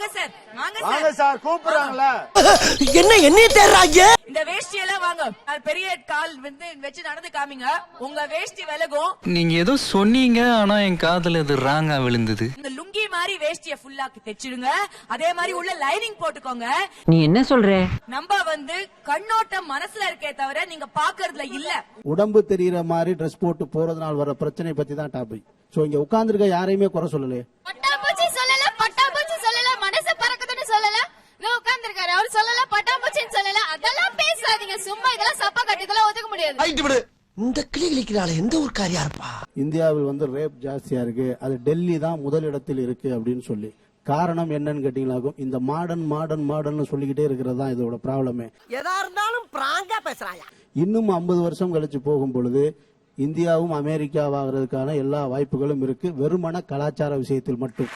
வாங்க சார் கூப்பிடுறாங்கல்ல. என்ன என்னைய தேடுறாங்க? இந்த வேஷ்டி எல்லாம் வாங்க பெரிய கால் வந்து வச்சு நடந்து காமிங்க. உங்க வேஷ்டி விலகும். நீங்க ஏதோ சொன்னீங்க ஆனா என் காதுல இது ராங்கா விழுந்தது. இந்த லுங்கி மாதிரி வேஷ்டிய ஃபுல்லா தைச்சிடுங்க. அதே மாதிரி உள்ள லைனிங் போட்டுக்கோங்க. நீ என்ன சொல்ற? நம்ம வந்து கண்ணோட்டம் மனசுல இருக்கே தவிர நீங்க பாக்குறதுல இல்ல. உடம்பு தெரியுற மாதிரி ட்ரெஸ் போட்டு போறதுனால வர பிரச்சனை பத்தி தான் டாபிக் சோ இங்க உட்கார்ந்திருக்க யாரையுமே குறை சொல்லலையே. பேசாதீங்க சும்மா இதெல்லாம் சப்பா கட்டி இதெல்லாம் ஒதுக்க முடியாது. இந்த கிளி கிளிக்கிறாள் எந்த ஒரு காரியா இருப்பா? இந்தியாவில் வந்து ரேப் ஜாஸ்தியா இருக்கு. அது டெல்லி தான் முதலிடத்தில் இருக்கு அப்படின்னு சொல்லி. காரணம் என்னன்னு கேட்டீங்களாக்கும் இந்த மாடர்ன் மாடர்ன் மாடர்ன் சொல்லிக்கிட்டே இருக்கிறது தான் இதோட ப்ராப்ளமே. எதா இருந்தாலும் பிராங்கா பேசுறாயா? இன்னும் ஐம்பது வருஷம் கழிச்சு போகும் பொழுது இந்தியாவும் அமெரிக்காவாகிறதுக்கான எல்லா வாய்ப்புகளும் இருக்கு. வெறுமன கலாச்சார விஷயத்தில் மட்டும்.